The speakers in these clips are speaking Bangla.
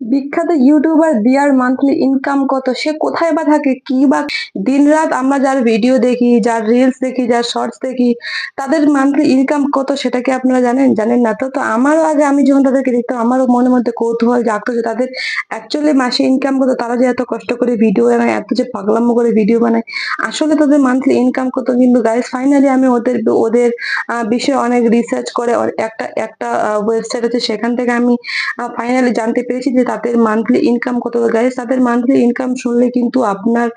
বিখ্যাত ইউটিউবার দিয়ার মান্থলি ইনকাম কত? সে কোথায় বা থাকে? কি বা? দিনরাত আমরা যার ভিডিও দেখি, যার রিলস দেখি, যার শর্টস দেখি, তাদের মান্থলি ইনকাম কত সেটা কি আপনারা জানেন? জানেন না তো? তো আমারও আগে আমি যখন তাদেরকে দেখতাম, আমারও মনের মধ্যে কৌতূহল জাগতো যে তাদের অ্যাকচুয়ালি মাসে ইনকাম কত? তারা যে এত কষ্ট করে ভিডিও বানায়, এত যে পাগলামো করে ভিডিও বানায়, আসলে তাদের মান্থলি ইনকাম কত? কিন্তু গাইস ফাইনালি আমি ওদের ওদের বিষয়ে অনেক রিসার্চ করে একটা একটা ওয়েবসাইট আছে, সেখান থেকে আমি ফাইনালি জানতে পেরেছি যে তাদের মান্থলি ইনকাম কত গাইজ তাদের মান্থলি ইনকাম শুনলে কিন্তু আপনার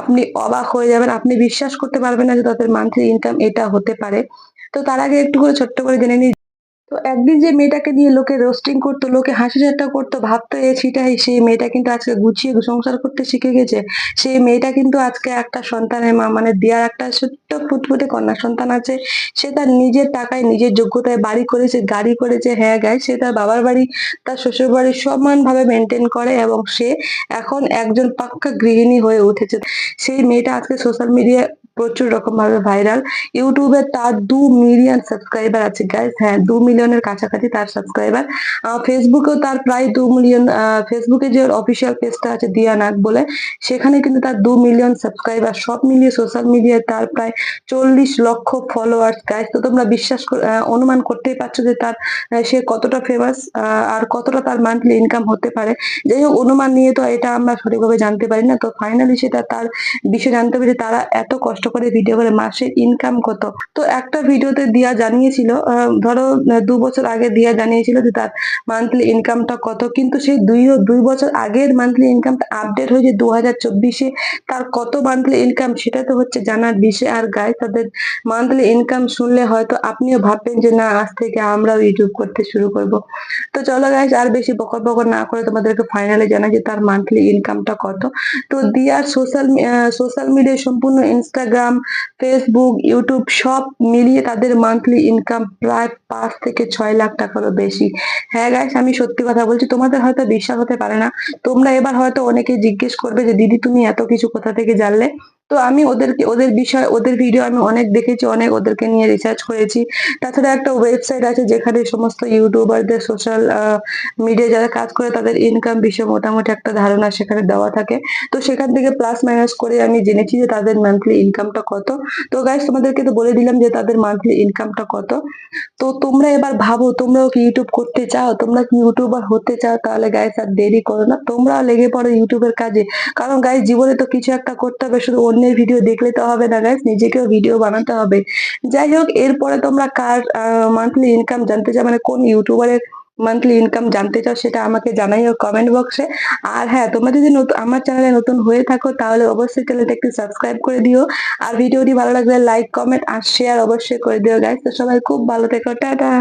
আপনি অবাক হয়ে যাবেন। আপনি বিশ্বাস করতে পারবেন না যে তাদের মান্থলি ইনকাম এটা হতে পারে। তো তার আগে একটু করে ছোট্ট করে জেনে নিই। তো একদিন যে মেয়েটাকে নিয়ে লোকে রোস্টিং করতো, লোকে হাসি ঠাট্টা করতো, ভাবতো, এ ছিটাই সেই মেয়েটা কিন্তু আজকে গুছিয়ে সংসার করতে শিখে গেছে। সেই মেয়েটা কিন্তু আজকে একটা সন্তানের মা মানে দেয়ার একটা ছোট্ট ফুটফুটে কন্যা সন্তান আছে। সে তার নিজের টাকায়, নিজের যোগ্যতায় বাড়ি করেছে, গাড়ি করেছে হ্যাঁ গাই সে তার বাবার বাড়ি, তার শ্বশুর বাড়ি সমানভাবে মেনটেন করে এবং সে এখন একজন পাক্কা গৃহিণী হয়ে উঠেছে। সেই মেয়েটা আজকে সোশ্যাল মিডিয়ায় প্রচুর রকম ভাবে ভাইরাল ইউটিউবে তার দু মিলিয়ন সাবস্ক্রাইবার আছে গাইস হ্যাঁ দু মিলিয়নের কাছাকাছি তার সাবস্ক্রাইবার ফেসবুকেও তার প্রায় দু মিলিয়ন ফেসবুকে যে অফিসিয়াল পেজটা আছে দিয়া নাগ বলে সেখানে কিন্তু তার দু মিলিয়ন সাবস্ক্রাইবার সব মিলিয়ে সোশ্যাল মিডিয়ায় তার প্রায় চল্লিশ লক্ষ ফলোয়ার্স গাইস তো তোমরা বিশ্বাস অনুমান করতেই পারছ যে তার সে কতটা ফেমাস আর কতটা তার মান্থলি ইনকাম হতে পারে। যাই হোক অনুমান নিয়ে তো এটা আমরা সঠিকভাবে জানতে পারি না। তো ফাইনালি সেটা তার বিষয়ে জানতে পেরে তারা এত কষ্ট করে ভিডিও করে মাসের ইনকাম কত। তো একটা ভিডিওতে দিয়া জানিয়েছিল ধরো আহ, দু বছর আগে দিয়া জানিয়েছিল যে তার মান্থলি ইনকামটা কত, কিন্তু সেই দুই দুই বছর আগের মান্থলি ইনকামটা আপডেট হয়েছে দু হাজার চব্বিশে। তার কত মান্থলি ইনকাম সেটা তো হচ্ছে জানার বিষয়। আর গায়ে তাদের মান্থলি ইনকাম শুনলে হয়তো আপনিও ভাববেন যে না, আজ থেকে আমরাও ইউটিউব করতে শুরু করব। তো চলো গাইস আর বেশি বকর বকর না করে তোমাদেরকে ফাইনালি জানাই যে তার মান্থলি ইনকামটা কত। তো দিয়ার সোশ্যাল সোশ্যাল মিডিয়া সম্পূর্ণ ইনস্টাগ্রাম ফেসবুক ইউটিউব সব মিলিয়ে তাদের মান্থলি ইনকাম প্রায় পাঁচ থেকে ছয় লাখ টাকারও বেশি। হ্যাঁ গাইস আমি সত্যি কথা বলছি, তোমাদের হয়তো বিশ্বাস হতে পারে না। তোমরা এবার হয়তো অনেকে জিজ্ঞেস করবে যে, দিদি, তুমি এত কিছু কোথা থেকে জানলে? তো আমি ওদেরকে, ওদের বিষয়, ওদের ভিডিও আমি অনেক দেখেছি, অনেক ওদেরকে নিয়ে রিসার্চ করেছি। তাছাড়া একটা ওয়েবসাইট আছে যেখানে সমস্ত ইউটিউবারদের সোশ্যাল মিডিয়া যারা কাজ করে তাদের ইনকাম বিষয়ে মোটামুটি একটা ধারণা সেখানে দেওয়া থাকে। তো সেখান থেকে প্লাস মাইনাস করে আমি জেনেছি যে তাদের মান্থলি ইনকামটা কত। তো গাইস তোমাদেরকে তো বলে দিলাম যে তাদের মান্থলি ইনকামটা কত। তো তোমরা এবার ভাবো, তোমরাও কি ইউটিউব করতে চাও? তোমরা কি ইউটিউবার হতে চাও? তাহলে গাইস আর দেরি করো না। তোমরা লেগে পড়ো ইউটিউবের কাজে। কারণ গাইস জীবনে তো কিছু একটা করতে হবে, শুধু অন্যের ভিডিও দেখলে তো হবে না গাইস নিজেকেও ভিডিও বানাতে হবে। যাই হোক, এরপরে তোমরা কার মান্থলি ইনকাম জানতে চাও? মানে কোন ইউটিউবারের মান্থলি ইনকাম জানতে চাও সেটা আমাকে জানাইও কমেন্ট বক্সে আর হ্যাঁ তোমরা যদি নতুন আমার চ্যানেলে নতুন হয়ে থাকো, তাহলে অবশ্যই চ্যানেলটা একটু সাবস্ক্রাইব করে দিও। আর ভিডিওটি ভালো লাগলে লাইক কমেন্ট আর শেয়ার অবশ্যই করে দিও গাইস তো সবাই খুব ভালো থেকো, টাটা!